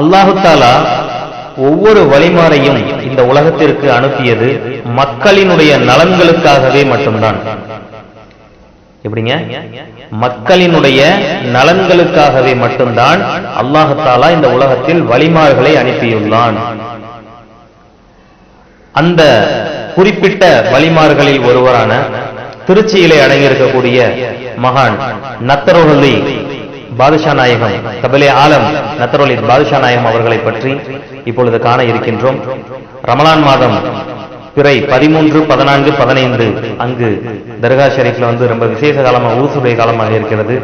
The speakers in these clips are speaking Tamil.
அல்லாஹுத்தாலா ஒவ்வொரு வழிமாறையும் இந்த உலகத்திற்கு அனுப்பியது மக்களினுடைய நலன்களுக்காகவே மட்டும்தான். எப்படிங்க? மக்களினுடைய நலன்களுக்காகவே மட்டும்தான் அல்லாஹத்தாலா இந்த உலகத்தில் வழிமார்களை அனுப்பியுள்ளான். அந்த குறிப்பிட்ட வழிமார்களில் ஒருவரான திருச்சியிலே அடங்கியிருக்கக்கூடிய மகான் நத்தரோலி பாதுஷா நாயகம் கபிலே ஆலம் நத்தரோலி பாதுஷா நாயகம் அவர்களை பற்றி இப்பொழுது காண இருக்கின்றோம். ரமலான் மாதம் பிறை பதிமூன்று பதினான்கு பதினைந்து அங்கு தர்கா ஷெரீஃப்ல வந்து ரொம்ப விசேஷ காலமாக ஊசுடைய காலமாக இருக்கிறது.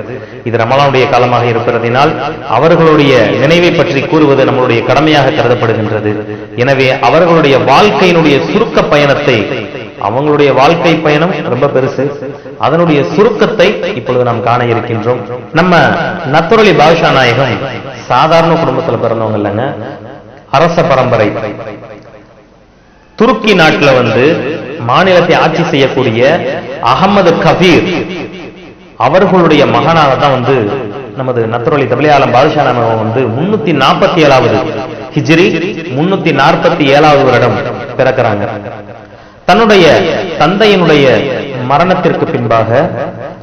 இது ரமலானுடைய காலமாக இருப்பதினால் அவர்களுடைய நினைவை பற்றி கூறுவது நம்மளுடைய கடமையாக கருதப்படுகின்றது. எனவே அவர்களுடைய வாழ்க்கையினுடைய சுருக்க பயணத்தை அவங்களுடைய வாழ்க்கை பயணம் ரொம்ப பெருசு. அதனுடைய சுருக்கத்தை இப்பொழுது நாம் காண இருக்கின்றோம். நம்ம நத்துரலி பாதுஷா நாயகம் சாதாரண குடும்பத்துல பிறந்தவங்க இல்லைங்க. அரச பரம்பரை. துருக்கி நாட்டுல வந்து மாநிலத்தை ஆட்சி செய்யக்கூடிய அகமது கபீர் அவர்களுடைய மகனாக தான் வந்து நமது நத்தரொலி தபிலியாலம் பாதுஷா நாயகம் வந்து முன்னூத்தி நாற்பத்தி ஏழாவது ஹிஜ்ரி முன்னூத்தி நாற்பத்தி ஏழாவது வருடம் பிறக்கிறாங்க. தன்னுடைய தந்தையினுடைய மரணத்திற்கு பின்பாக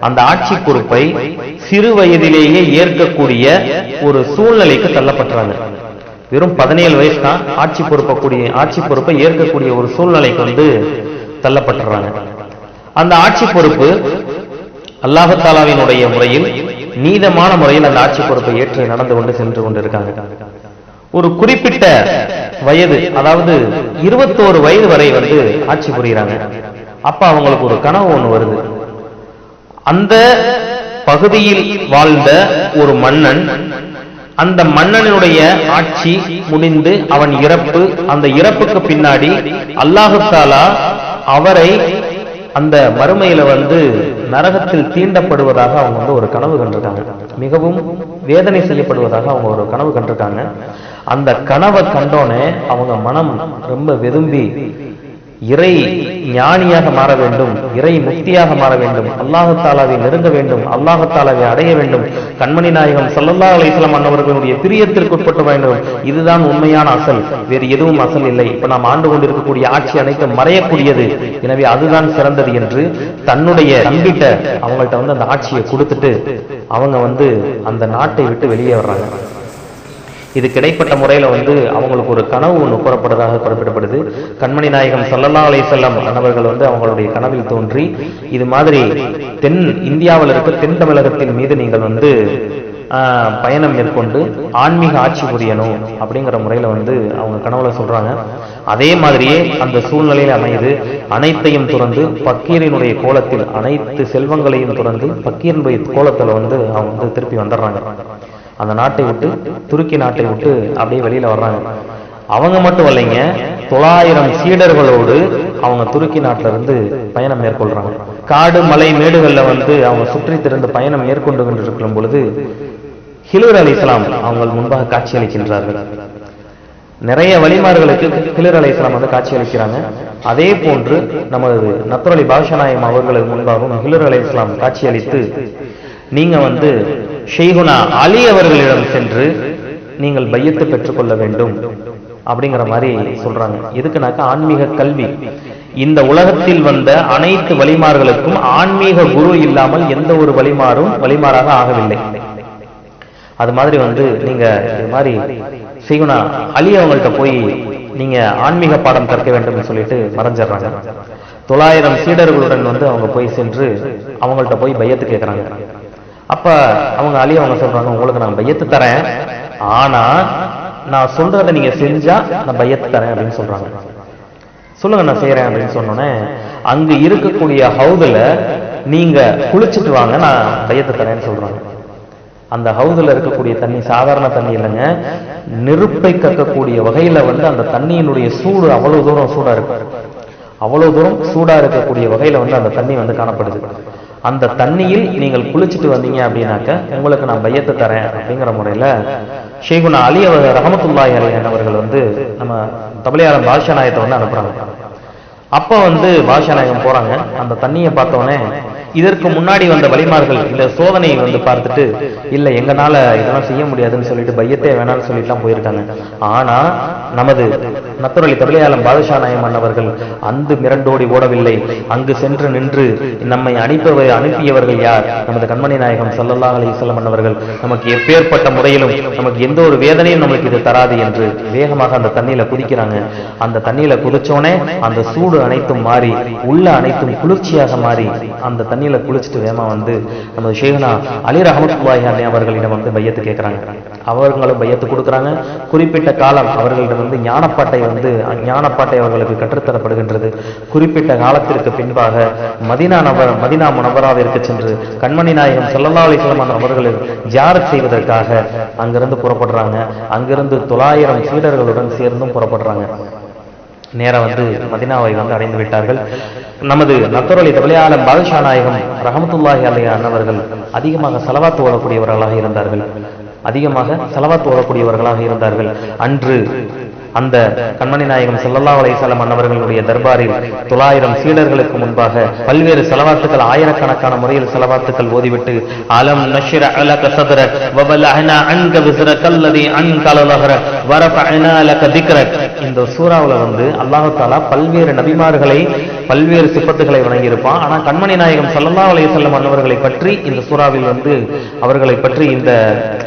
அந்த ஆட்சி பொறுப்பை சிறு வயதிலேயே ஏற்கக்கூடிய ஒரு சூழ்நிலைக்கு தள்ளப்பட்டாங்க வெறும் பதினேழு வயசு தான் ஆட்சி பொறுப்பக்கூடிய ஆட்சி பொறுப்பை ஏற்கக்கூடிய ஒரு சூழ்நிலைக்கு வந்து தள்ளப்பட்டுறாங்க. அந்த ஆட்சி பொறுப்பு அல்லாஹாலாவினுடைய முறையில் நீதமான முறையில் அந்த ஆட்சி பொறுப்பை ஏற்று நடந்து கொண்டு சென்று கொண்டிருக்காங்க. ஒரு குறிப்பிட்ட வயது அதாவது இருபத்தோரு வயது வரை வந்து ஆட்சி புரியுறாங்க அப்ப அவங்களுக்கு ஒரு கனவு ஒண்ணு வருது. அந்த பகுதியில் வாழ்ந்த ஒரு மன்னன் அந்த மன்னனுடைய ஆட்சி முடிந்து அவன் இறப்பு அந்த இறப்புக்கு பின்னாடி அல்லாஹத்தாலா அவரை அந்த மறுமையில வந்து நரகத்தில் தீண்டப்படுவதாக அவங்க வந்து ஒரு கனவு கண்டிருக்காங்க. மிகவும் வேதனை செய்யப்படுவதாக அவங்க ஒரு கனவு கண்டிருக்காங்க. அந்த கனவை கண்டோனே அவங்க மனம் ரொம்ப விரும்பி இறை ஞானியாக மாற வேண்டும் இறை முக்தியாக மாற வேண்டும் அல்லாஹத்தாலாவை நெருங்க வேண்டும் அல்லாஹத்தாலாவை அடைய வேண்டும். கண்மணி நாயகம் சல்லல்லா அலிஸ்லாம் அன்னவர்களுடைய பிரியத்திற்கு உட்பட்டு வேண்டும் இதுதான் உண்மையான அசல். வேறு எதுவும் அசல் இல்லை. இப்ப நாம் ஆண்டு கொண்டிருக்கக்கூடிய ஆட்சி அனைத்தும் மறையக்கூடியது. எனவே அதுதான் சிறந்தது என்று தன்னுடைய நம்பிட்ட அவங்கள்ட்ட வந்து அந்த ஆட்சியை கொடுத்துட்டு அவங்க வந்து அந்த நாட்டை விட்டு வெளியே வர்றாங்க. இது கிடைப்பட்ட முறையில வந்து அவங்களுக்கு ஒரு கனவு ஒன்று கூறப்பட்டதாக குறிப்பிடப்படுது. கண்மணி நாயகம் சல்லல்லா அலை செல்லம் அன்னவர்கள் வந்து அவங்களுடைய கனவில் தோன்றி இது மாதிரி தென் இந்தியாவில் இருக்க தென் தமிழகத்தின் மீது நீங்கள் வந்து பயணம் மேற்கொண்டு ஆன்மீக ஆட்சி புரியணும் அப்படிங்கிற முறையில வந்து அவங்க கனவுல சொல்றாங்க. அதே மாதிரியே அந்த சூழ்நிலையில் அமையுது. அனைத்தையும் துறந்து பக்கீரினுடைய கோலத்தில் அனைத்து செல்வங்களையும் துறந்து பக்கீரனுடைய கோலத்துல வந்து அவங்க வந்து திருப்பி வந்துடுறாங்க. அந்த நாட்டை விட்டு துருக்கி நாட்டை விட்டு அப்படியே வெளியில வர்றாங்க. அவங்க மட்டும் இல்லைங்க தொள்ளாயிரம் சீடர்களோடு அவங்க துருக்கி நாட்டில இருந்து பயணம் மேற்கொள்றாங்க. காடு மலை மேடுகள்ல வந்து அவங்க சுற்றி திறந்து பயணம் மேற்கொண்டு கொண்டிருக்கும் பொழுது ஹிலூர் அலி இஸ்லாம் அவங்க முன்பாக காட்சியளிக்கின்றார்கள். நிறைய வழிமார்களுக்கு ஹிலர் அலை இஸ்லாம் வந்து காட்சியளிக்கிறாங்க. அதே போன்று நமது நத்ரலி பாஷநாயம் அவர்களுக்கு முன்பாகவும் ஹிலர் அலி இஸ்லாம் காட்சியளித்து நீங்க வந்து ஷெய்குனா அலி அவர்களிடம் சென்று நீங்கள் பையத்து பெற்றுக்கொள்ள வேண்டும் அப்படிங்கிற மாதிரி சொல்றாங்க. எதுக்குனாக்கா ஆன்மீக கல்வி. இந்த உலகத்தில் வந்த அனைத்து வழிமார்களுக்கும் ஆன்மீக குரு இல்லாமல் எந்த ஒரு வழிமாறும் வழிமாறாக ஆகவில்லை. அது மாதிரி வந்து நீங்க இது மாதிரி செய்யணும் அலி அவங்கள்ட்ட போய் நீங்க ஆன்மீக பாடம் கற்க வேண்டும் சொல்லிட்டு மறைஞ்சிடுறாங்க. தொள்ளாயிரம் சீடர்களுடன் வந்து அவங்க போய் சென்று அவங்கள்ட்ட போய் பையத்து கேட்கறாங்க அப்ப அவங்க அலி அவங்க சொல்றாங்க உங்களுக்கு நான் பையத்து தரேன். ஆனா நான் சொல்றதை நீங்க செஞ்சா நான் பையத்து தரேன் அப்படின்னு சொல்றாங்க. சொல்லுங்க நான் செய்யறேன் அப்படின்னு சொன்னோன்னே அங்க இருக்கக்கூடிய ஹவுதுல நீங்க குளிச்சுட்டு வாங்க நான் பையத்து தரேன்னு சொல்றாங்க. அந்த ஹவுதுல இருக்கக்கூடிய தண்ணி சாதாரண தண்ணி இல்லைங்க நெருப்பை கக்கக்கூடிய வகையில வந்து அந்த தண்ணியினுடைய சூடு அவ்வளவு தூரம் சூடா இருக்கு. அவ்வளவு தூரம் சூடா இருக்கக்கூடிய வகையில வந்து அந்த தண்ணி வந்து காணப்படுது. அந்த தண்ணியில் நீங்கள் குளிச்சுட்டு வந்தீங்க அப்படின்னாக்க உங்களுக்கு நான் பையத்தை தரேன் அப்படிங்கிற முறையில ஷேகுனா அலி அவர் ரஹமத்துல்லாய் அலையன் அவர்கள் வந்து நம்ம தபலியாரம் பாஷா நாயத்தை வந்து அனுப்புறாங்க. அப்ப வந்து பாஷா நாயகம் போறாங்க. அந்த தண்ணியை பார்த்தோன்னே இதற்கு முன்னாடி வந்த வலிமார்கள் இந்த சோதனையை வந்து பார்த்துட்டு இல்ல எங்கனால இதெல்லாம் செய்ய முடியாதுன்னு சொல்லிட்டு பையத்தே வேணாம்னு சொல்லிட்டுலாம் போயிருக்காங்க. ஆனா நமது நத்தரொலி தொழிலாளம் பாதுஷா நாயம் அவர்கள் அந்து மிரண்டோடி ஓடவில்லை. அங்கு சென்று நின்று நம்மை அனுப்பவர் அனுப்பியவர்கள் யார்? நமது கண்மணி நாயகம் சல்லல்லா அலைஹி வஸல்லம் அவர்கள். நமக்கு எப்பேற்பட்ட முறையிலும் நமக்கு எந்த ஒரு வேதனையும் நம்மளுக்கு இது தராது என்று வேகமாக அந்த தண்ணியில குதிக்கிறாங்க. அந்த தண்ணியில குதிச்சோனே அந்த சூடு அனைத்தும் மாறி உள்ள அனைத்தும் குளிர்ச்சியாக மாறி அந்த தண்ணி தண்ணியில் குளிச்சுட்டு வேமா வந்து நம்ம ஷேகனா அலி ரஹமத்துல்லாஹி அண்ணே அவர்களிடம் வந்து பையத்து கேட்கறாங்க அவர்களும் பையத்து கொடுக்குறாங்க. குறிப்பிட்ட காலம் அவர்களிடம் வந்து ஞானப்பாட்டை வந்து ஞானப்பாட்டை அவர்களுக்கு கற்றுத்தரப்படுகின்றது. குறிப்பிட்ட காலத்திற்கு பின்பாக மதினா நபர் மதினா முனவராவிற்கு சென்று கண்மணி நாயகம் ஸல்லல்லாஹு அலைஹி வஸல்லம் ஜியாரத் செய்வதற்காக அங்கிருந்து புறப்படுறாங்க. அங்கிருந்து தொள்ளாயிரம் சீடர்களுடன் சேர்ந்தும் புறப்படுறாங்க. நேரம் வந்து மதினாவை வந்து அடைந்து விட்டார்கள். நமது நத்தரொலி தபிலையாளம் பாதுஷா நாயகம் ரஹமத்துல்லாஹி அலைஹி அண்ணவர்கள் அதிகமாக செலவாத்து ஓடக்கூடியவர்களாக இருந்தார்கள். அதிகமாக செலவாத்து ஓடக்கூடியவர்களாக இருந்தார்கள். அன்று அந்த கண்மணி நாயகம் ஸல்லல்லாஹு அலைஹி மன்னவர்களுடைய அன்னவர்களுடைய தர்பாரில் தொள்ளாயிரம் சீடர்களுக்கு முன்பாக பல்வேறு செலவாத்துக்கள் ஆயிரக்கணக்கான முறையில் செலவாத்துக்கள் ஓதிவிட்டு அலம் நஷ்ர அலக சத்ரக் வபலஹனா அன்க விஸ்ரக அல்லதி அன்கல வரஃபஅனா லக திக்ரக் இந்த சூறாவுல வந்து அல்லாஹ் தஆலா பல்வேறு நபிமார்களை பல்வேறு சிப்பத்துகளை வணங்கியிருப்பான். ஆனா கண்மணி நாயகம் சல்லல்லா அலைஹி வஸல்லம் அன்னவர்களை பற்றி இந்த சூறாவில் வந்து அவர்களை பற்றி இந்த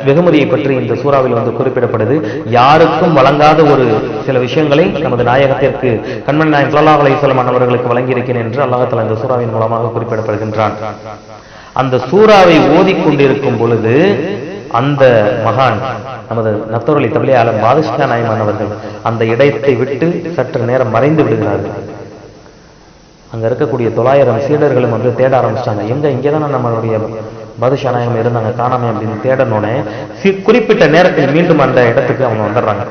வெகுமதியை பற்றி இந்த சூறாவில் வந்து குறிப்பிடப்படுது. யாருக்கும் வழங்காத ஒரு சில விஷயங்களை நமது நாயகத்திற்கு கண்மணி நாயகம் ஸல்லல்லாஹு அலைஹி அவர்களுக்கு வழங்கியிருக்கிறேன் என்று அல்லாஹ் தஆலா இந்த சூறாவின் மூலமாக குறிப்பிடப்படுகின்றான். அந்த சூறாவை ஓதிக்கொண்டிருக்கும் பொழுது அந்த மகான் நமது நத்தோரலி தபிலே ஆலம் பாதுஷா நாயமான் அவர்கள் அந்த இடத்தை விட்டு சற்று நேரம் மறைந்து விடுகிறார்கள். அங்க இருக்கக்கூடிய தொள்ளாயிரம் சீடர்களும் வந்து தேட ஆரம்பிச்சிட்டாங்க எங்க? இங்கதானே நம்மளுடைய பாதுஷா நாயகம் இருந்தாங்க காணாமே அப்படின்னு தேடனோடனே குறிப்பிட்ட நேரத்தில் மீண்டும் அந்த இடத்துக்கு அவங்க வந்துடுறாங்க.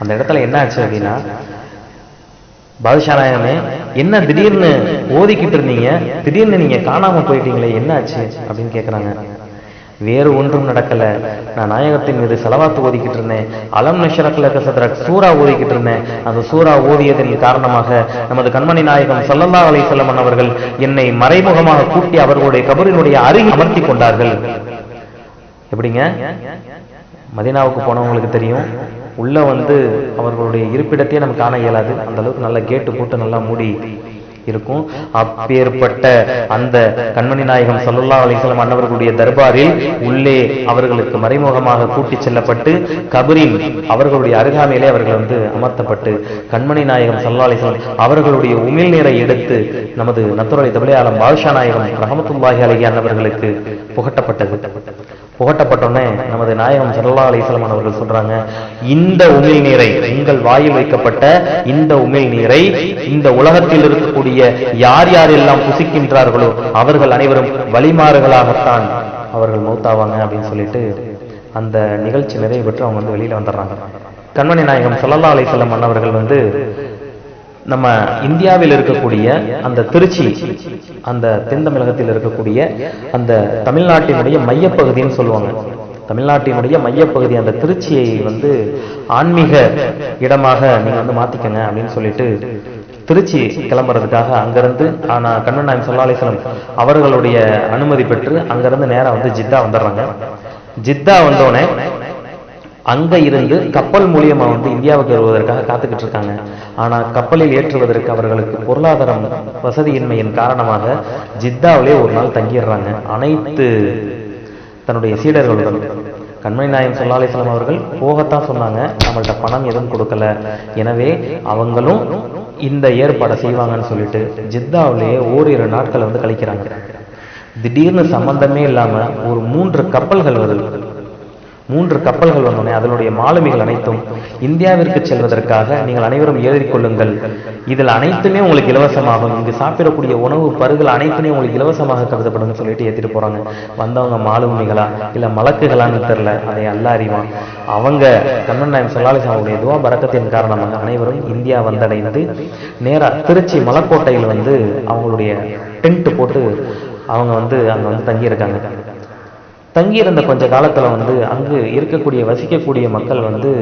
அந்த இடத்துல என்ன ஆச்சு அப்படின்னா பாதுஷா நாயகமே என்ன திடீர்னு ஓதிக்கிட்டு இருந்தீங்க? திடீர்னு நீங்க காணாம போயிட்டீங்களே என்ன ஆச்சு அப்படின்னு கேக்குறாங்க. வேறு ஒன்றும் நடக்கல. நான் நாயகத்தின் மீது செலவாத்து ஓதிக்கிட்டு இருந்தேன். அலம் நஷரக்ல கசத்ரக் சூரா ஓதிக்கிட்டு இருந்தேன். அந்த சூரா ஓதியதன் காரணமாக நமது கண்மணி நாயகம் சல்லல்லா அலை செல்லமன் அவர்கள் என்னை மறைமுகமாக கூட்டி அவர்களுடைய கபரினுடைய அருகில் அமர்த்தி கொண்டார்கள். எப்படிங்க? மதீனாவுக்கு போனவங்களுக்கு தெரியும். உள்ள வந்து அவர்களுடைய இருப்பிடத்தையே நம்ம காண இயலாது. அந்த அளவுக்கு நல்லா கேட்டு போட்டு நல்லா மூடி இருக்கும். அப்பேற்பட்ட அந்த கண்மணி நாயகம் சல்லுல்லா அலிசலம் அன்னவர்களுடைய தர்பாரில் உள்ளே அவர்களுக்கு மறைமுகமாக கூட்டிச் செல்லப்பட்டு கபரின் அவர்களுடைய அருகாமையிலே அவர்கள் வந்து அமர்த்தப்பட்டு கண்மணி நாயகம் சல்லா அலிசலம் அவர்களுடைய உமிழ் நீரை எடுத்து நமது நத்துரை தபிலையாளம் பாதுஷா நாயகம் ரஹமத்துல்லாஹி அலைஹி அன்னவர்களுக்கு புகட்டப்பட்டது. புகட்டப்பட்டோன்னே நமது நாயகம் சல்லா அலிஸ்லாம் அவர்கள் சொல்றாங்க இந்த உமிழ் நீரை உங்கள் வாயில் வைக்கப்பட்ட இந்த உமிழ் நீரை இந்த உலகத்தில் இருக்கக்கூடிய யார் யாரெல்லாம் புசிக்கின்றார்களோ அவர்கள் அனைவரும் வழிமாறுகளாகத்தான் அவர்கள் மௌத்தாவாங்க அப்படின்னு சொல்லிட்டு அந்த நிகழ்ச்சி நிறைவு பெற்று அவங்க வந்து வெளியில வந்துடுறாங்க. கண்மணி நாயகம் ஸல்லல்லாஹு அலைஹி வஸல்லம் வந்து நம்ம இந்தியாவில் இருக்கக்கூடிய அந்த திருச்சி அந்த தென் தமிழகத்தில் இருக்கக்கூடிய அந்த தமிழ்நாட்டினுடைய மையப்பகுதின்னு சொல்லுவாங்க. தமிழ்நாட்டினுடைய மையப்பகுதி அந்த திருச்சியை வந்து ஆன்மீக இடமாக நீங்க வந்து மாத்திக்கங்க அப்படின்னு சொல்லிட்டு திருச்சி கிளம்புறதுக்காக அங்கிருந்து ஆனா கண்ணன் நாயம் அவர்களுடைய அனுமதி பெற்று அங்கிருந்து நேரா வந்து ஜித்தா வந்துடுறாங்க. ஜித்தா வந்தோடனே அங்கே இருந்து கப்பல் மூலியமாக வந்து இந்தியாவுக்கு வருவதற்காக காத்துக்கிட்டு இருக்காங்க. ஆனால் கப்பலில் ஏற்றுவதற்கு அவர்களுக்கு பொருளாதாரம் வசதியின்மையின் காரணமாக ஜித்தாவிலே ஒரு நாள் தங்கிடுறாங்க. அனைத்து தன்னுடைய சீடர்களுடன் கண்மணி நாயம் சொல்லா அவர்கள் போகத்தான் சொன்னாங்க. நம்மள்ட்ட பணம் எதுவும் கொடுக்கல. எனவே அவங்களும் இந்த ஏற்பாடை செய்வாங்கன்னு சொல்லிட்டு ஜித்தாவிலேயே ஓரிரு நாட்களை வந்து கழிக்கிறாங்க. திடீர்னு சம்பந்தமே இல்லாமல் ஒரு மூன்று கப்பல்கள் வருது. மூன்று கப்பல்கள் வந்தன அதனுடைய மாலுமிகள் அனைத்தும் இந்தியாவிற்கு செல்வதற்காக நீங்கள் அனைவரும் ஏறிக்கொள்ளுங்கள் இதில் அனைத்துமே உங்களுக்கு இலவசமாகும். இங்கு சாப்பிடக்கூடிய உணவு பருகள் அனைத்துமே உங்களுக்கு இலவசமாக கருதப்படும் சொல்லிட்டு ஏத்திட்டு போறாங்க. வந்தவங்க மாலுமிகளா இல்ல மலக்குகளான்னு தெரியல அதை அல்ல அறிவான். அவங்க கண்ணன் நாயம் சொல்லாலிசம் அவருடைய துவா பறக்கத்தின் காரணமாக அனைவரும் இந்தியா வந்தடைந்து நேரா திருச்சி மலக்கோட்டையில் வந்து அவங்களுடைய டென்ட் போட்டு அவங்க வந்து அங்க வந்து தங்கியிருக்காங்க. தங்கியிருந்த கொஞ்ச காலத்தில் வந்து அங்கு இருக்கக்கூடிய வசிக்கக்கூடிய மக்கள் வந்து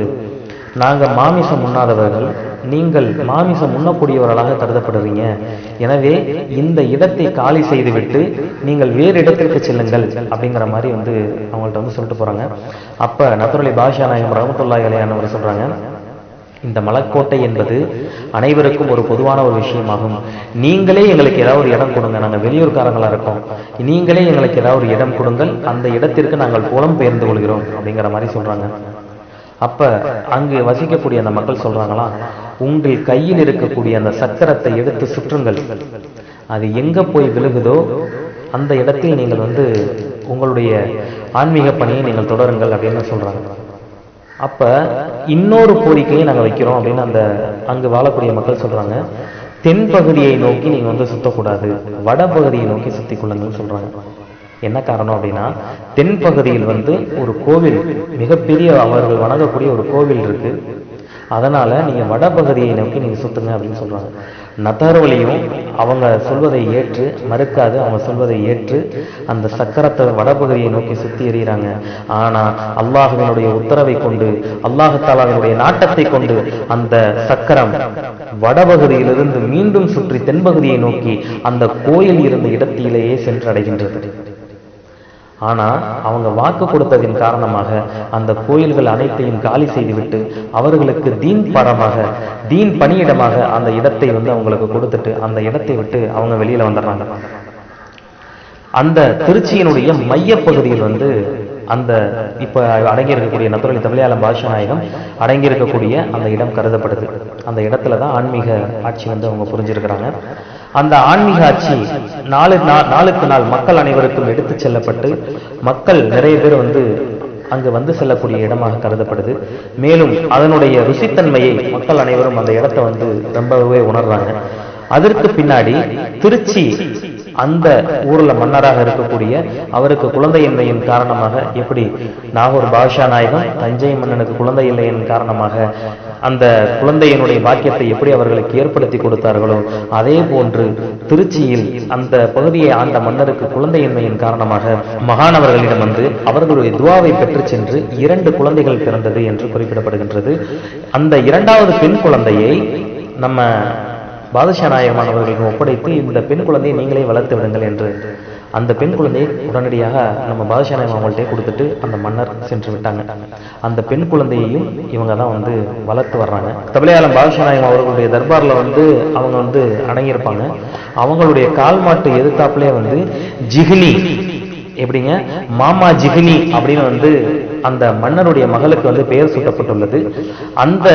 நாங்கள் மாமிசம் உண்ணாதவர்கள் நீங்கள் மாமிசம் உண்ணக்கூடியவர்களாக கருதப்படுவீங்க எனவே இந்த இடத்தை காலி செய்துவிட்டு நீங்கள் வேறு இடத்திற்கு செல்லுங்கள் அப்படிங்கிற மாதிரி வந்து அவங்கள்ட்ட வந்து சொல்லிட்டு போகிறாங்க அப்போ நபரலி பாஷா நாயகம் ரஹமத்துல்லாஹி அலையானவர் சொல்கிறாங்க இந்த மலக்கோட்டை என்பது அனைவருக்கும் ஒரு பொதுவான ஒரு விஷயமாகும். நீங்களே எங்களுக்கு ஏதாவது ஒரு இடம் கொடுங்க. நாங்கள் வெளியூர்காரங்களா இருக்கோம். நீங்களே எங்களுக்கு ஏதாவது ஒரு இடம் கொடுங்கள். அந்த இடத்திற்கு நாங்கள் புலம் பெயர்ந்து கொள்கிறோம் அப்படிங்கிற மாதிரி சொல்றாங்க. அப்ப அங்கு வசிக்கக்கூடிய அந்த மக்கள் சொல்றாங்களா? உங்கள் கையில் இருக்கக்கூடிய அந்த சக்கரத்தை எடுத்து சுற்றுங்கள். அது எங்க போய் விழுகுதோ அந்த இடத்தில் நீங்கள் வந்து உங்களுடைய ஆன்மீக பணியை நீங்கள் தொடருங்கள் அப்படின்னு சொல்றாங்க. அப்ப இன்னொரு கோரிக்கையை நாங்கள் வைக்கிறோம் அப்படின்னு அந்த அங்கு வாழக்கூடிய மக்கள் சொல்றாங்க. தென் பகுதியை நோக்கி நீங்க வந்து சுத்தக்கூடாது. வடபகுதியை நோக்கி சுத்திக் கொள்ளுங்கள்னு சொல்றாங்க. என்ன காரணம் அப்படின்னா தென் பகுதியில் வந்து ஒரு கோவில் மிகப்பெரிய அவர்கள் வணங்கக்கூடிய ஒரு கோவில் இருக்கு. அதனால நீங்க வடபகுதியை நோக்கி நீங்க சுத்துங்க அப்படின்னு சொல்றாங்க. நதர்வலியும் அவங்க சொல்வதை ஏற்று மறுக்காது அவங்க சொல்வதை ஏற்று அந்த சக்கரத்தை வடபகுதியை நோக்கி சுத்தி எறிகிறாங்க. ஆனா அல்லாஹுவினுடைய உத்தரவை கொண்டு அல்லாஹாலாவினுடைய நாட்டத்தை கொண்டு அந்த சக்கரம் வடபகுதியிலிருந்து மீண்டும் சுற்றி தென்பகுதியை நோக்கி அந்த கோயில் இருந்த இடத்திலேயே சென்றடைகின்றது. ஆனா அவங்க வாக்கு கொடுத்ததின் காரணமாக அந்த கோயில்கள் அனைத்தையும் காலி செய்துவிட்டு அவர்களுக்கு தீன் பரமாக தீன் பணியிடமாக அந்த இடத்தை வந்து அவங்களுக்கு கொடுத்துட்டு அந்த இடத்தை விட்டு அவங்க வெளியில வந்துடுறாங்க. அந்த திருச்சியினுடைய மையப்பகுதியில் வந்து அந்த இப்ப அடங்கி இருக்கக்கூடிய நத்துரலி தமிழாலம் பாஷா நாயகம் அடங்கி இருக்கக்கூடிய அந்த இடம் கருதப்படுது. அந்த இடத்துல தான் ஆன்மீக ஆட்சி வந்து அவங்க புரிஞ்சிருக்கிறாங்க. அந்த ஆன்மீக ஆட்சி நாலு நா- நாளுக்கு நாள் மக்கள் அனைவருக்கும் எடுத்துச் செல்லப்பட்டு மக்கள் நிறைய பேர் வந்து அங்கு வந்து செல்லக்கூடிய இடமாக கருதப்படுது. மேலும் அதனுடைய ருசித்தன்மையை மக்கள் அனைவரும் அந்த இடத்தை வந்து ரொம்பவே உணர்றாங்க. அதற்கு பின்னாடி திருச்சி அந்த ஊர்ல மன்னராக இருக்கக்கூடிய அவருக்கு குழந்தையின்மையின் காரணமாக எப்படி நாகூர் பாஷா நாயகம் தஞ்சை மன்னனுக்கு குழந்தை இல்லையின் காரணமாக அந்த குழந்தையினுடைய பாக்கியத்தை எப்படி அவர்களுக்கு ஏற்படுத்தி கொடுத்தார்களோ அதே போன்று திருச்சியில் அந்த பகுதியை ஆண்ட மன்னருக்கு குழந்தையின்மையின் காரணமாக மகானவர்களிடம் வந்து அவர்களுடைய துவாவை பெற்றுச் சென்று இரண்டு குழந்தைகள் பிறந்தது என்று குறிப்பிடப்படுகின்றது. அந்த இரண்டாவது பெண் குழந்தையை நம்ம பாதுஷா நாயகமானவர்களுக்கு ஒப்படைத்து இந்த பெண் குழந்தையை நீங்களே வளர்த்து விடுங்கள் என்று. அந்த பெண் குழந்தையை உடனடியாக நம்ம பாதுஷா நாயகம் அவங்கள்ட்டே கொடுத்துட்டு அந்த மன்னர் சென்று விட்டாங்க. அந்த பெண் குழந்தையையும் இவங்க தான் வந்து வளர்த்து வர்றாங்க. தபிலையாளம் பாதுஷா நாயகம் அவர்களுடைய தர்பாரில் வந்து அவங்க வந்து அடங்கியிருப்பாங்க. அவங்களுடைய கால் மாட்டு எதிர்த்தாப்புலே வந்து ஜிகினி எப்படிங்க? மாமா ஜிகினி அப்படின்னு வந்து அந்த மன்னருடைய மகளுக்கு வந்து பெயர் சூட்டப்பட்டுள்ளது. அந்த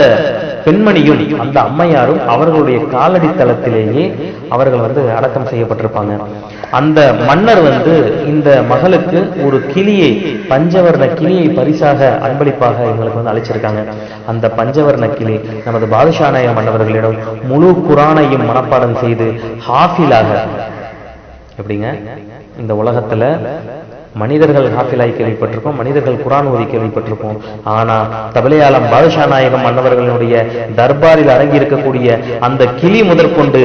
பெண்மணியும் அந்த அம்மையாரும் அவர்களுடைய காலடி தளத்திலேயே அவர்கள் வந்து அடக்கம் செய்யப்பட்டிருப்பாங்க. அந்த மன்னர் வந்து இந்த மகளுக்கு ஒரு கிளியை பஞ்சவர்ண கிளியை பரிசாக அன்பளிப்பாக எங்களுக்கு வந்து அழைச்சிருக்காங்க அந்த பஞ்சவர்ண கிளி நமது பாதுஷாநாய மன்னவர்களிடம் முழு குரானையும் மனப்பாடம் செய்து ஹாஃபிலாக எப்படிங்க? இந்த உலகத்துல மனிதர்கள் ஹாஃபிலாய் கேள்விப்பட்டிருப்போம் மனிதர்கள் குரான் ஓதி கேள்விப்பட்டிருப்போம். ஆனா தபலையாளம் பாதுஷா நாயகம் மன்னவர்களுடைய தர்பாரில் அடங்கி இருக்கக்கூடிய அந்த கிளி முதற்கொண்டு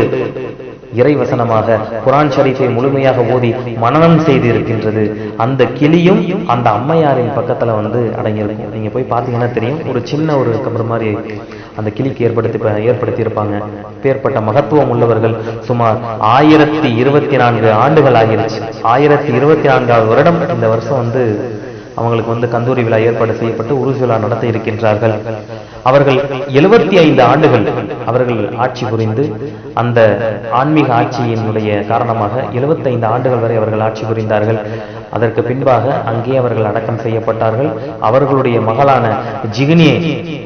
இறைவசனமாக குரான் ஷரீஃபை முழுமையாக ஓதி மனனம் செய்து இருக்கின்றது அந்த கிளியும் அந்த அம்மையாரின் பக்கத்துல வந்து அடங்கியிருக்கும். நீங்க போய் பார்த்தீங்கன்னா தெரியும் ஒரு சின்ன ஒரு கபர் மாதிரி அந்த கிளிக்கு ஏற்படுத்தி ஏற்படுத்தி இருப்பாங்க பேர்பட்ட மகத்துவம் உள்ளவர்கள் சுமார் ஆயிரத்தி இருபத்தி நான்கு ஆண்டுகள் ஆகிருச்சு. ஆயிரத்தி இருபத்தி நான்காவது வருடம் இந்த வருஷம் வந்து அவங்களுக்கு வந்து கந்தூரி விழா ஏற்பாடு செய்யப்பட்டு உருசு விழா நடத்த இருக்கின்றார்கள். அவர்கள் எழுபத்தி ஐந்து ஆண்டுகள் அவர்கள் ஆட்சி புரிந்து அந்த ஆன்மீக ஆட்சியினுடைய காரணமாக 75 ஆண்டுகள் வரை அவர்கள் ஆட்சி புரிந்தார்கள். அதற்கு பின்பாக அங்கே அவர்கள் அடக்கம் செய்யப்பட்டார்கள். அவர்களுடைய மகளான ஜிகினியை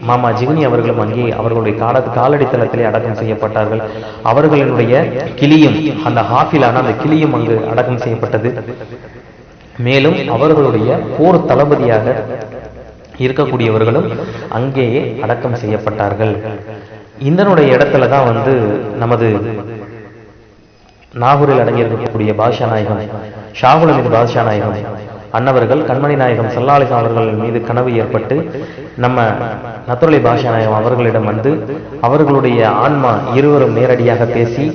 மாமா ஜிகினி அவர்களும் அங்கே அவர்களுடைய கால காலடித்தளத்திலே அடக்கம் செய்யப்பட்டார்கள். அவர்களுடைய கிளியும் அந்த ஹாஃபிலான அந்த கிளியும் அங்கு அடக்கம் செய்யப்பட்டது. மேலும் அவர்களுடைய போர் தளபதியாக இருக்கக்கூடியவர்களும் அங்கேயே அடக்கம் செய்யப்பட்டார்கள். இந்தனுடைய இடத்துல தான் வந்து நமது நாகூரில் அடங்கியிருக்கக்கூடிய பாஷா நாயகம் ஷாகுல் மீது பாஷா நாயகம் அன்னவர்கள் கண்மணி நாயகம் சல்லாலிசம் அவர்கள் மீது கனவு ஏற்பட்டு நம்ம நத்துரலி பாஷா நாயகம் அவர்களிடம் வந்து அவர்களுடைய ஆன்மா இருவரும் நேரடியாக பேசி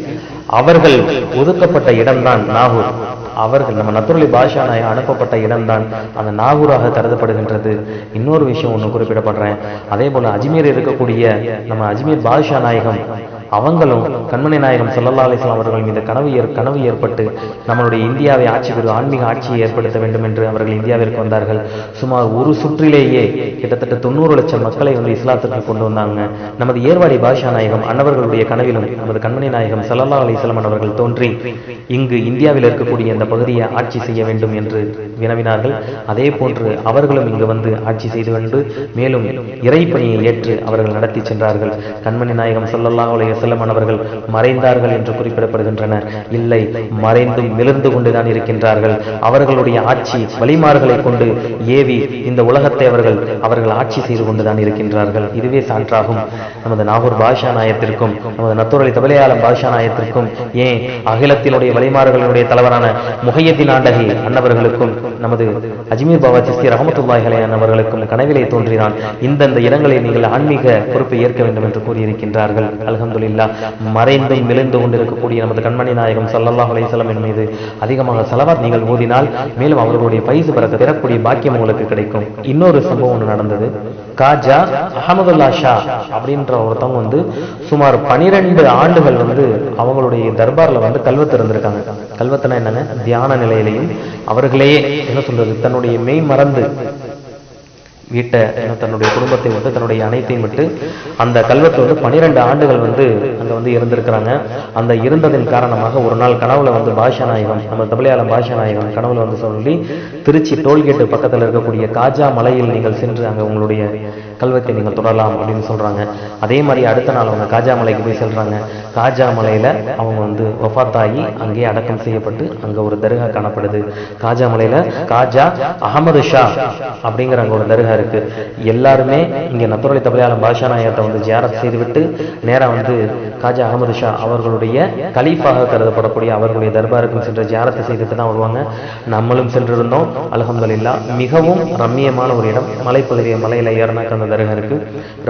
அவர்கள் ஒதுக்கப்பட்ட இடம்தான் நாகூர். அவர்கள் நம்ம நத்துரலி பாஷா நாயகம் அனுப்பப்பட்ட இடம்தான். அந்த நாகூராக கருதப்படுகின்றது. இன்னொரு விஷயம் ஒன்று குறிப்பிடப்படுறேன் அதே போல அஜ்மீர் இருக்கக்கூடிய நம்ம அஜ்மீர் பாஷா நாயகம் அவங்களும் கண்மணி நாயகம் ஸல்லல்லாஹு அலிஸ்லாம் அவர்கள் மீது கனவு ஏற் கனவு ஏற்பட்டு நம்மளுடைய இந்தியாவை ஆட்சி பெறு ஆன்மீக ஆட்சியை ஏற்படுத்த வேண்டும் என்று அவர்கள் இந்தியாவிற்கு வந்தார்கள். சுமார் ஒரு சுற்றிலேயே கிட்டத்தட்ட தொண்ணூறு லட்சம் மக்களை வந்து இஸ்லாத்திற்கு கொண்டு வந்தாங்க. நமது ஏர்வாடி பாஷா நாயகம் அன்னவர்களுடைய கனவிலும் நமது கண்மணி நாயகம் சல்லல்லா அலைஹி அவர்கள் தோன்றி இங்கு இந்தியாவில் இருக்கக்கூடிய இந்த பகுதியை ஆட்சி செய்ய வேண்டும் என்று வினவினார்கள். அதே போன்று அவர்களும் இங்கு வந்து ஆட்சி செய்து வந்து மேலும் இறைப்பணியை ஏற்று அவர்கள் நடத்தி சென்றார்கள். கண்மணி நாயகம் சல்லல்லா அலைஹி வஸல்லம் அவர்கள் மறைந்தார்கள் என்று குறிப்பிடப்படுகின்றன. இல்லை மறைந்தும் மிளர்ந்து கொண்டுதான் இருக்கின்றார்கள். அவர்களுடைய ஆட்சி வழிமார்களை கொண்டு ஏவி இந்த உலகத்தை அவர்கள் அவர்கள் ஆட்சி செய்து கொண்டுதான் இருக்கின்றார்கள். இதுவே சான்றாகும். நமது நாகூர் பாஷா நாயத்திற்கும் நமது நத்தூரலி தபலையாளம் பாஷா நாயத்திற்கும் ஏன் அகிலத்தினுடைய வழிமார்களுடைய தலைவரான முகையத்தின் ஆண்டகை அன்னவர்களுக்கும் நமது அஜ்மீர் பாபா சிஸ்தி ரஹமத்துல்லாய் ஹலையான் அவர்களுக்கும் கனவிலே தோன்றினான். இந்தந்த இடங்களில் நீங்கள் ஆன்மீக பொறுப்பை ஏற்க வேண்டும் என்று கூறியிருக்கின்றார்கள். அல்ஹம்துலில்லாஹ் மறைந்தும் விழுந்து கொண்டிருக்கக்கூடிய நமது கண்மணி நாயகம் ஸல்லல்லாஹு அலைஹி மீது அதிகமாக செலவாத் நீங்கள் ஓதினால் மேலும் அவர்களுடைய பைசு பிறக்க பெறக்கூடிய பாக்கியம் உங்களுக்கு கிடைக்கும். இன்னொரு சம்பவம் ஒன்று நடந்தது. காஜா அகமதுல்லா ஷா அப்படின்ற ஒருத்தவங்க வந்து சுமார் பனிரெண்டு ஆண்டுகள் வந்து அவங்களுடைய தர்பார்ல வந்து கல்வத்து இருந்திருக்காங்க. கல்வத்துனா என்னங்க? தியான நிலையிலையும் அவர்களே என்ன சொல்றது? தன்னுடைய மெய் மறந்து வீட்டை தன்னுடைய குடும்பத்தை விட்டு தன்னுடைய அனைத்தையும் விட்டு அந்த கல்வெட்டில் வந்து பனிரெண்டு ஆண்டுகள் வந்து அங்க வந்து இருந்திருக்கிறாங்க. அந்த இருந்ததின் காரணமாக ஒரு நாள் கனவுல வந்து பாஷா நாயகம் நம்ம தமிழையாளம் பாஷா நாயகம் கனவுல வந்து சொல்லி திருச்சி டோல்கேட்டு பக்கத்துல இருக்கக்கூடிய காஜா மலையில் நீங்கள் சென்று அங்க உங்களுடைய கல்வெட்டை நீங்கள் தொடரலாம் அப்படின்னு சொல்றாங்க. அதே மாதிரி அடுத்த நாள் அவங்க காஜா மலைக்கு போய் செல்றாங்க. காஜா மலையில அவங்க வந்து ஒஃபாத்தாகி அங்கேயே அடக்கம் செய்யப்பட்டு அங்க ஒரு தர்கா காணப்படுது. காஜா மலையில காஜா அகமது ஷா அப்படிங்கிற அங்கே ஒரு தர்கா இருக்கு. எல்லாருமே இங்கே நத்துரலி தபலியாளம் பாஷா நாயகத்தை வந்து ஜியாரத் செய்துவிட்டு நேராக வந்து காஜா அகமது ஷா அவர்களுடைய கலீஃபாக கருதப்படக்கூடிய அவர்களுடைய தர்பாருக்கும் சென்று ஜியாரத்தை செய்துட்டு தான் வருவாங்க. நம்மளும் சென்றிருந்தோம். அல்ஹம்துலில்லாஹ் மிகவும் ரம்மியமான ஒரு இடம். மலைப்பகுதியை மலையில் ஏறினாக்க அந்த தர்கா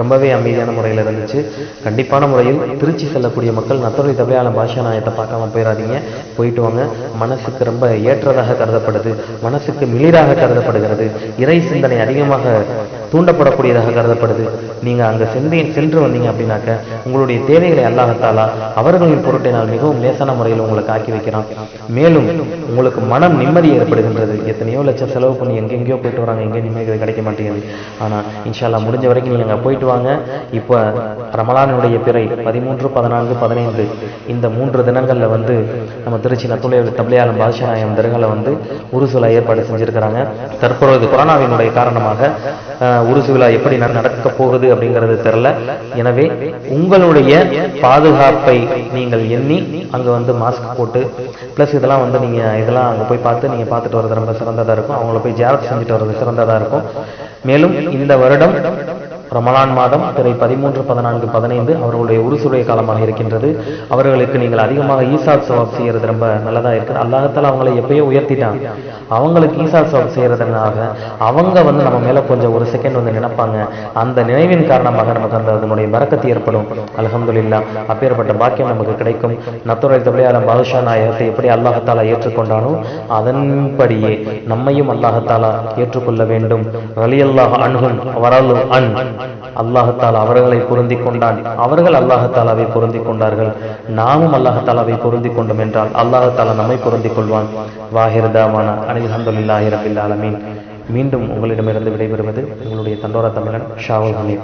ரொம்பவே அமைதியான முறையில் இருந்துச்சு. கண்டிப்பான முறையில் திருச்சி செல்லக்கூடிய மக்கள் நத்தொழி தபையாளம் பாஷா நாயத்தை பார்க்காம போயிடாதீங்க போயிட்டு வாங்க. மனசுக்கு ரொம்ப ஏற்றதாக கருதப்படுது. மனசுக்கு மிளிராக கருதப்படுகிறது. இறை சிந்தனை அதிகமாக தூண்டப்படக்கூடியதாக கருதப்படுது. நீங்க அங்கே சென்று சென்று வந்தீங்க அப்படின்னாக்க உங்களுடைய தேவைகளை அல்லாஹத்தாலா அவர்களின் பொருட்டை நான் மிகவும் லேசான முறையில் உங்களுக்கு ஆக்கி வைக்கிறான். மேலும் உங்களுக்கு மனம் நிம்மதி ஏற்படுகின்றது. எத்தனையோ லட்சம் செலவு பண்ணி எங்கெங்கேயோ போயிட்டு வராங்க. எங்கேயும் நிம்மதி கிடைக்க மாட்டேங்குது. ஆனா இன்ஷால்லா முடிஞ்ச வரைக்கும் நீங்கள் போயிட்டு வாங்க. இப்போ ரமலானுடைய பிறை பதிமூன்று பதினான்கு பதினைந்து இந்த மூன்று தினங்களில் வந்து நம்ம திருச்சி நத்துளை தபிளையாளம் பாஷாயம் தர்கால வந்து உருசுலா ஏற்பாடு செஞ்சுருக்கிறாங்க. தற்பொழுது கொரோனாவினுடைய காரணமாக அஹ், எப்படி நடக்க போகுது அப்படிங்கிறது தெரில எனவே உங்களுடைய பாதுகாப்பை நீங்கள் எண்ணி அங்கே வந்து மாஸ்க் போட்டு ப்ளஸ் இதெல்லாம் வந்து நீங்கள் இதெல்லாம் அங்கே போய் பார்த்து நீங்கள் பார்த்துட்டு வர்றது ரொம்ப சிறந்ததாக இருக்கும். அவங்கள போய் ஜாரத் செஞ்சுட்டு வர்றது சிறந்ததாக இருக்கும். மேலும் இந்த வருடம் ரமலான் மாதம் திரை பதிமூன்று பதினான்கு பதினைந்து அவர்களுடைய உருசுடைய காலமாக இருக்கின்றது. அவர்களுக்கு நீங்கள் அதிகமாக ஈசா சவாப் செய்யறது ரொம்ப நல்லதா இருக்குது. அல்லாஹத்தால் அவங்களை எப்பயோ உயர்த்திட்டாங்க அவங்களுக்கு ஈசா சவாப் செய்யறதுனாக அவங்க வந்து நம்ம மேல கொஞ்சம் ஒரு செகண்ட் வந்து நினைப்பாங்க. அந்த நினைவின் காரணமாக நமக்கு அந்த அதனுடைய மறக்கத்தை ஏற்படும். அல்ஹம்துலில்லா. அப்பேற்பட்ட பாக்கியம் நமக்கு கிடைக்கும். நத்துரை தபிளையாளம் பாதுஷா நாயகத்தை எப்படி அல்லாஹத்தாலா ஏற்றுக்கொண்டானோ அதன்படியே நம்மையும் அல்லாஹத்தாலா ஏற்றுக்கொள்ள வேண்டும். வலியல்லாஹ் அன்ஹும் வரலு அன். அல்லாஹத்தால் அவர்களை பொருந்தி கொண்டான். அவர்கள் அல்லாஹத்தாலாவை பொருந்தி கொண்டார்கள். நாமும் அல்லாஹத்தாலாவை பொருந்தி கொண்டோம் என்றால் அல்லாஹத்தாலா நம்மை பொருந்தி கொள்வான். வாஹிர்தாமான அல்ஹம்துலில்லாஹி ரபில் ஆலமீன். மீண்டும் உங்களிடமிருந்து விடைபெறுவது உங்களுடைய தண்டோரா தமிழன் ஷாவுல் ஹமீத்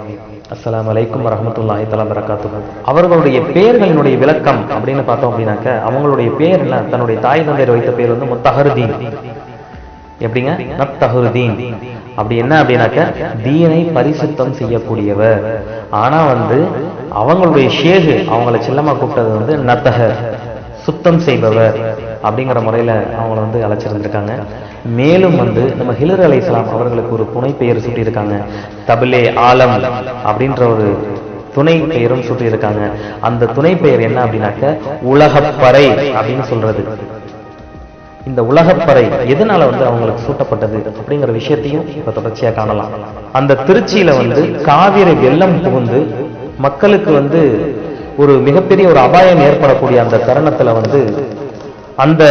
அஸ்லாம் அலைக்கும் வரஹ்மத்துல்லாஹி தலா வரகாத்து அவர்களுடைய பெயர்களினுடைய விளக்கம் அப்படின்னு பார்த்தோம் அப்படின்னாக்க அவங்களுடைய பேர் என்ன? தன்னுடைய தாய் தந்தையர் வைத்த பேர் வந்து முத்தஹருதீன். எப்படிங்க? நத்தஹருதீன் அப்படி என்ன அப்படின்னாக்க தீனை பரிசுத்தம் செய்யக்கூடியவர். ஆனா வந்து அவங்களுடைய ஷேகு அவங்கள செல்லமா கூப்பிட்டது வந்து நத்தக சுத்தம் செய்பவர் அப்படிங்கிற முறையில அவங்கள வந்து அழைச்சிருந்திருக்காங்க. மேலும் வந்து நம்ம ஹிலர் அலைஹிஸ்ஸலாம் அவர்களுக்கு ஒரு புனை பெயர் சுட்டியிருக்காங்க. தபிலே ஆலம் அப்படின்ற ஒரு துணை பெயரும் சுட்டியிருக்காங்க. அந்த துணை பெயர் என்ன அப்படின்னாக்க உலகப்பறை அப்படின்னு சொல்றது. இந்த உலகப்பறை எதனால வந்து அவங்களுக்கு சூட்டப்பட்டது அப்படிங்கிற விஷயத்தையும் இப்ப தொடர்ச்சியா காணலாம். அந்த திருச்சியில வந்து காவிரி வெள்ளம் புகுந்து மக்களுக்கு வந்து ஒரு மிகப்பெரிய ஒரு அபாயம் ஏற்படக்கூடிய அந்த தருணத்துல வந்து அந்த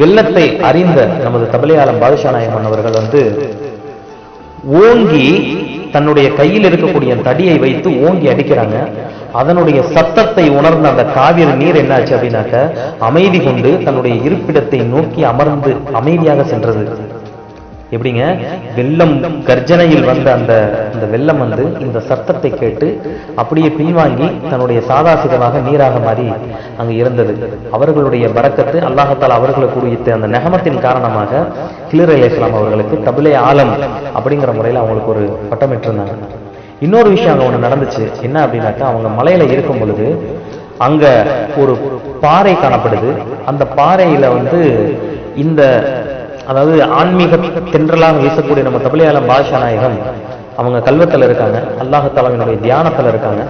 வெள்ளத்தை அறிந்த நமது தபலையாளம் பாதுஷா நாயகன் அவர்கள் வந்து ஓங்கி தன்னுடைய கையில் இருக்கக்கூடிய தடியை வைத்து ஓங்கி அடிக்கிறாங்க. அதனுடைய சத்தத்தை உணர்ந்த அந்த காவிரி நீர் என்னாச்சு அப்படின்னாக்க அமைதி கொண்டு தன்னுடைய இருப்பிடத்தை நோக்கி அமர்ந்து அமைதியாக சென்றது. எப்படிங்க? வெள்ளம் கர்ஜனையில் வந்த அந்த அந்த வெள்ளம் வந்து இந்த சத்தத்தை கேட்டு அப்படியே பின்வாங்கி தன்னுடைய சாதாசிதமாக நீராக மாறி அங்கு இருந்தது. அவர்களுடைய பறக்கத்து அல்லாஹத்தால் அவர்களுக்கு குறித்த அந்த நெகமத்தின் காரணமாக கிளிர் அலி அவர்களுக்கு தபிலே ஆலம் அப்படிங்கிற முறையில் அவங்களுக்கு ஒரு பட்டமிட்டிருந்தாங்க. இன்னொரு விஷயம் அங்க ஒண்ணு நடந்துச்சு. என்ன அப்படின்னாக்கா அவங்க மலையில இருக்கும் பொழுது அங்க ஒரு பாறை காணப்படுது. அந்த பாறையில வந்து இந்த அதாவது ஆன்மீக தென்றலாக வீசக்கூடிய நம்ம தமிழையாளம் பாஷா நாயகம் அவங்க கல்வத்தில் இருக்காங்க. அல்லாஹத்தாலாவினுடைய தியானத்துல இருக்காங்க.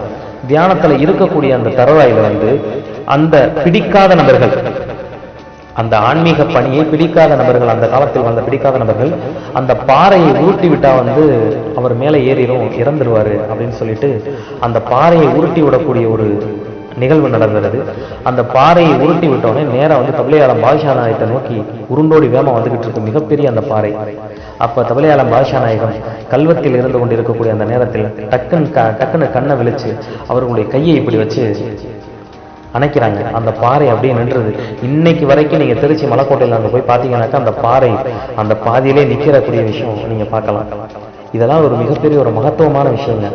தியானத்துல இருக்கக்கூடிய அந்த தரவாயில வந்து அந்த பிடிக்காத நபர்கள் அந்த ஆன்மீக பணியை பிடிக்காத நபர்கள் அந்த காலத்தில் வந்த பிடிக்காத நபர்கள் அந்த பாறையை உருட்டி விட்டா வந்து அவர் மேலே ஏறிடும் இறந்துருவாரு அப்படின்னு சொல்லிட்டு அந்த பாறையை உருட்டி விடக்கூடிய ஒரு நிகழ்வு நடந்தது. அந்த பாறையை உருட்டி விட்டோடனே நேராக வந்து தபிலையாளம் பாதுஷா நாயகத்தை நோக்கி உருண்டோடி வேமா வந்துகிட்டு இருக்கு மிகப்பெரிய அந்த பாறை. அப்ப தபிலையாளம் பாதுஷா நாயகம் கல்வத்தில் இருந்து கொண்டு இருக்கக்கூடிய அந்த நேரத்தில் டக்குன்னு க- டக்குன்னு கண்ணை விழிச்சு அவர்களுடைய கையை இப்படி வச்சு அணைக்கிறாங்க. அந்த பாறை அப்படியே நின்றுது. இன்னைக்கு வரைக்கும் நீங்க திருச்சி மலைக்கோட்டையில அங்க போய் பாத்தீங்கன்னாக்கா அந்த பாறை அந்த பாதியிலே நிக்கிறக்கூடிய விஷயம் நீங்க பார்க்கலாம். இதெல்லாம் ஒரு மிகப்பெரிய ஒரு மகத்துவமான விஷயங்க.